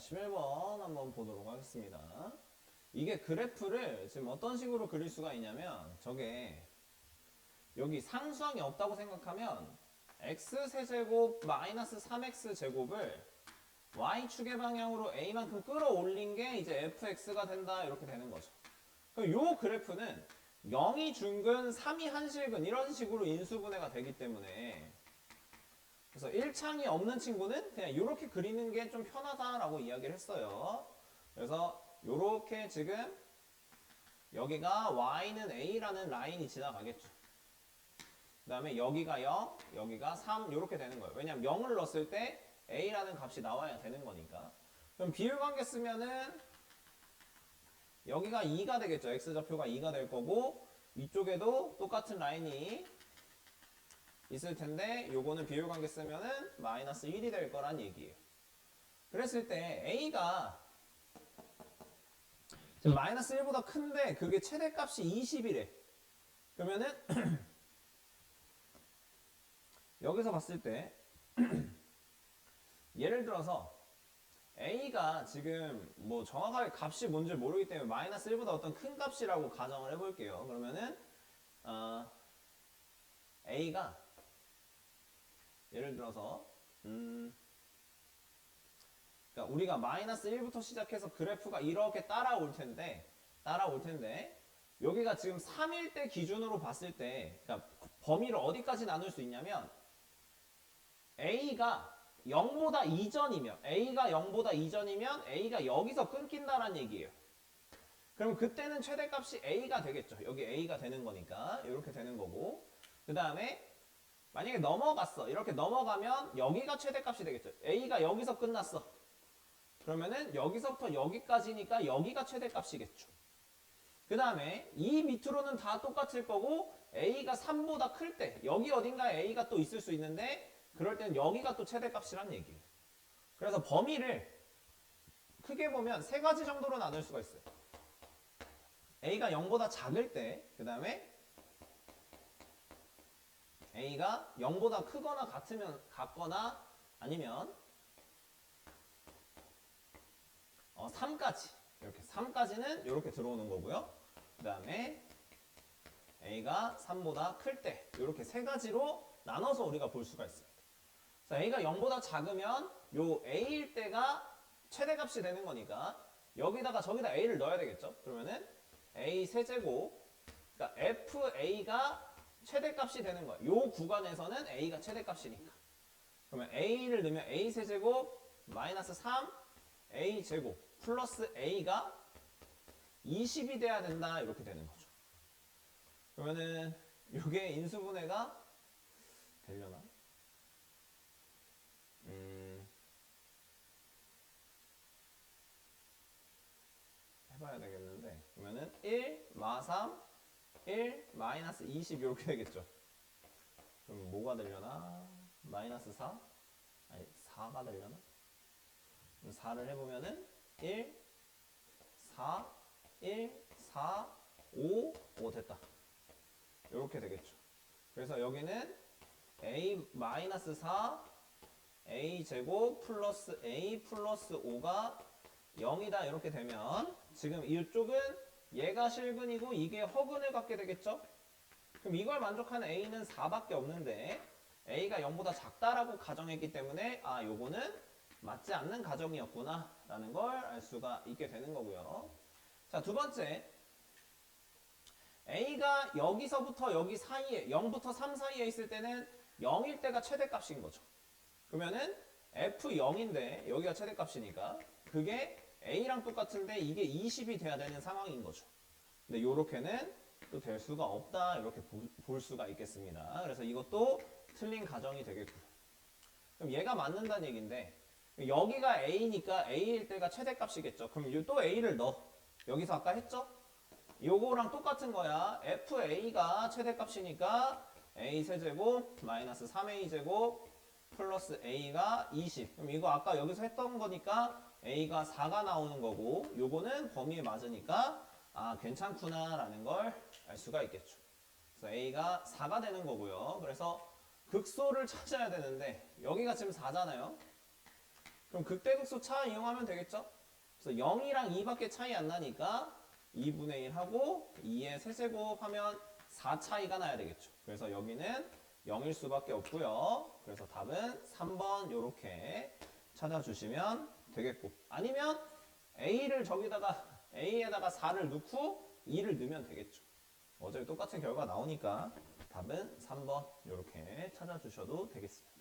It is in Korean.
11번 한번 보도록 하겠습니다. 이게 그래프를 지금 어떤 식으로 그릴 수가 있냐면 저게 여기 상수항이 없다고 생각하면 x 세제곱 마이너스 3x 제곱을 y축의 방향으로 a만큼 끌어올린 게 이제 fx가 된다 이렇게 되는 거죠. 그럼 요 그래프는 0이 중근, 3이 한실근 이런 식으로 인수분해가 되기 때문에 그래서 1창이 없는 친구는 그냥 이렇게 그리는 게 좀 편하다라고 이야기를 했어요. 그래서 이렇게 지금 여기가 y는 a라는 라인이 지나가겠죠. 그 다음에 여기가 0, 여기가 3 이렇게 되는 거예요. 왜냐면 0을 넣었을 때 a라는 값이 나와야 되는 거니까. 그럼 비율관계 쓰면은 여기가 2가 되겠죠. x좌표가 2가 될 거고 이쪽에도 똑같은 라인이 있을 텐데 요거는 비율관계 쓰면은 마이너스 1이 될 거란 얘기예요. 그랬을 때 a가 지금 마이너스 1보다 큰데 그게 최대값이 20이래. 그러면은 여기서 봤을 때 예를 들어서 a가 지금 뭐 정확하게 값이 뭔지 모르기 때문에 마이너스 1보다 어떤 큰 값이라고 가정을 해볼게요. 그러면은 어, a가 예를 들어서 음, 그러니까 우리가 마이너스 1부터 시작해서 그래프가 이렇게 따라올 텐데 따라올 텐데 여기가 지금 3일 때 기준으로 봤을 때 그러니까 범위를 어디까지 나눌 수 있냐면 a가 0보다 이전이면 a가 0보다 이전이면 a가 여기서 끊긴다는 얘기예요. 그럼 그때는 최대값이 a가 되겠죠. 여기 a가 되는 거니까 이렇게 되는 거고 그 다음에 만약에 넘어갔어 이렇게 넘어가면 여기가 최대값이 되겠죠. a가 여기서 끝났어. 그러면은 여기서부터 여기까지니까 여기가 최대값이겠죠. 그 다음에 이 밑으로는 다 똑같을 거고 a가 3보다 클 때 여기 어딘가에 a가 또 있을 수 있는데 그럴 때는 여기가 또 최대값이란 얘기예요. 그래서 범위를 크게 보면 세 가지 정도로 나눌 수가 있어요. a가 0보다 작을 때, 그 다음에 a가 0보다 크거나 같으면 같거나 아니면 어, 3까지 이렇게 3까지는 이렇게 들어오는 거고요. 그 다음에 a가 3보다 클 때 이렇게 세 가지로 나눠서 우리가 볼 수가 있습니다. 그래서 a가 0보다 작으면 요 a일 때가 최대값이 되는 거니까 여기다가 저기다 a를 넣어야 되겠죠. 그러면은 a 세제곱 그러니까 fa가 최대값이 되는 거예요. 요 구간에서는 a가 최대값이니까. 그러면 a를 넣으면 a 세제곱 마이너스 3 a 제곱 플러스 a가 20이 돼야 된다 이렇게 되는 거죠. 그러면은 이게 인수분해가 되려나? 음, 해봐야 되겠는데 그러면은 1 마 3 1 마이너스 20 이렇게 되겠죠. 그럼 뭐가 되려나? 마이너스 4? 아니 4가 되려나? 4를 해보면은 1 4 1 4 5 5 됐다. 이렇게 되겠죠. 그래서 여기는 a 마이너스 4 a 제곱 플러스 a 플러스 5가 0이다 이렇게 되면 지금 이쪽은 얘가 실근이고 이게 허근을 갖게 되겠죠? 그럼 이걸 만족하는 a는 4밖에 없는데 a가 0보다 작다라고 가정했기 때문에 아 요거는 맞지 않는 가정이었구나 라는 걸 알 수가 있게 되는 거고요. 자, 두 번째 a가 여기서부터 여기 사이에 0부터 3 사이에 있을 때는 0일 때가 최대값인 거죠. 그러면은 f0인데 여기가 최대값이니까 그게 a랑 똑같은데 이게 20이 돼야 되는 상황인 거죠. 근데 요렇게는 또 될 수가 없다 이렇게 보, 볼 수가 있겠습니다. 그래서 이것도 틀린 가정이 되겠고 그럼 얘가 맞는다는 얘기인데 여기가 a니까 a일 때가 최대값이겠죠. 그럼 요또 a를 넣어. 여기서 아까 했죠? 요거랑 똑같은 거야. fa가 최대값이니까 a 세제곱 마이너스 3a 제곱 플러스 a가 20. 그럼 이거 아까 여기서 했던 거니까 a가 4가 나오는 거고 요거는 범위에 맞으니까 아 괜찮구나 라는 걸 알 수가 있겠죠. 그래서 a가 4가 되는 거고요. 그래서 극소를 찾아야 되는데 여기가 지금 4잖아요. 그럼 극대극소 차 이용하면 되겠죠? 그래서 0이랑 2밖에 차이 안 나니까 2분의 1 하고 2의 세제곱 하면 4 차이가 나야 되겠죠. 그래서 여기는 0일 수밖에 없고요. 그래서 답은 3번 요렇게 찾아주시면 되겠고 아니면 A를 저기다가 A에다가 4를 넣고 2를 넣으면 되겠죠. 어차피 똑같은 결과 나오니까 답은 3번 이렇게 찾아주셔도 되겠습니다.